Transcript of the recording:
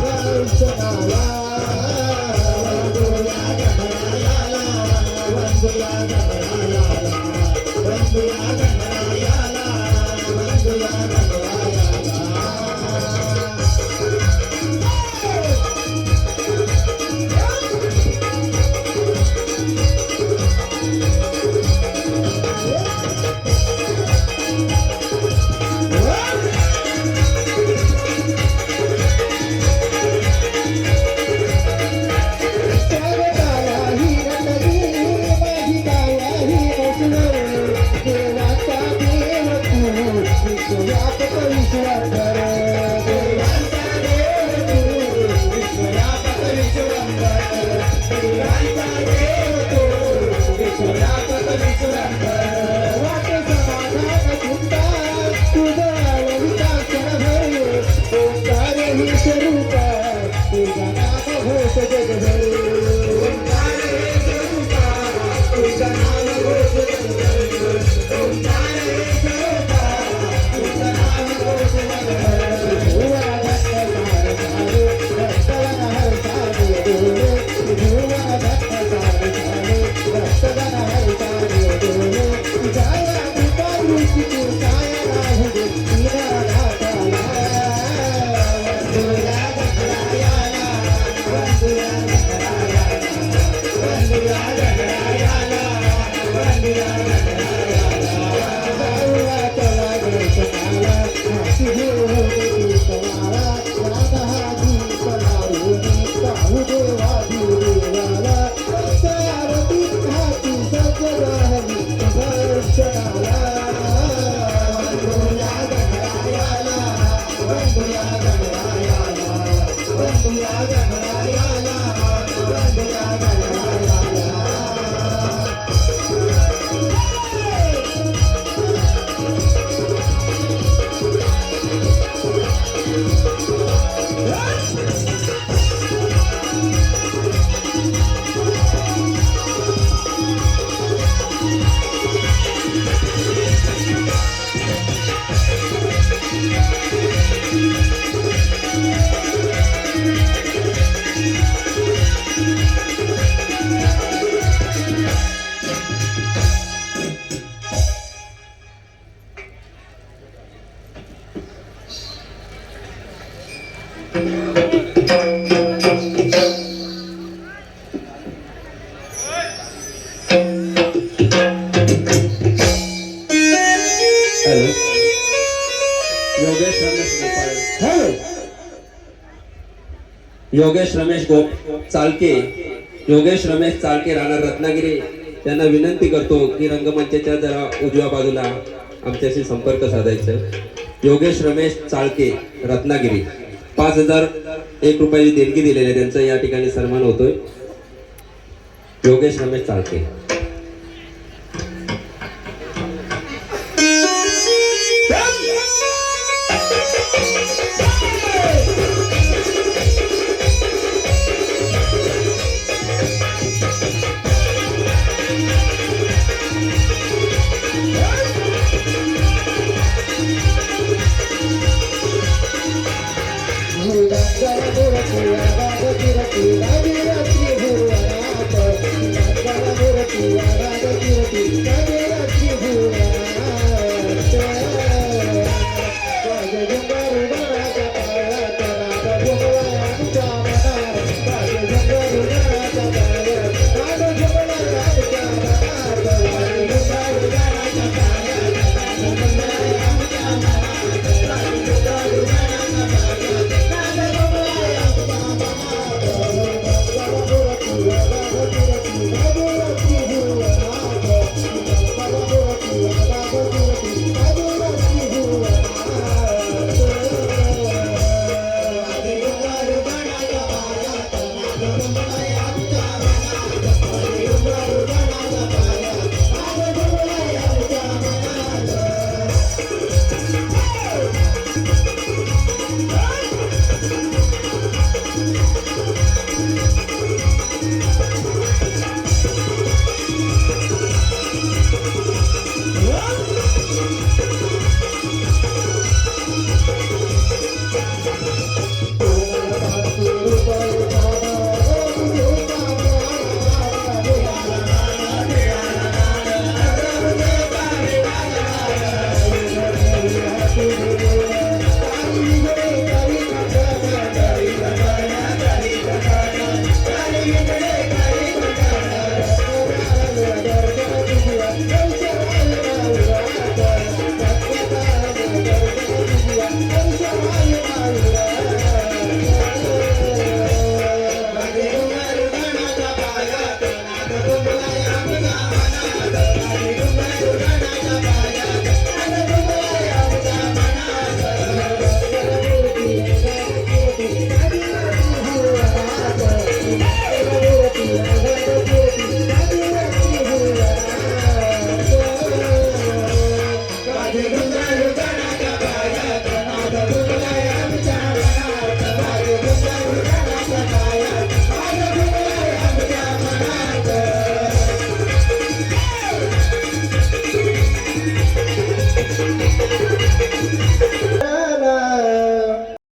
झाली दर्शनाला Thank you. Yeah. Yogesh Ramesh गोप चालके. योगेश रमेश चालके राहणार रत्नागिरी. त्यांना विनंती करतो की रंगमंचाच्या जरा उजव्या बाजूला आमच्याशी संपर्क साधायचं. योगेश रमेश चाळके रत्नागिरी. पाच हजार एक रुपयाची देणगी दिलेली आहे. त्यांचा या ठिकाणी सन्मान होतोय. Yogesh Ramesh Chalke Thank you.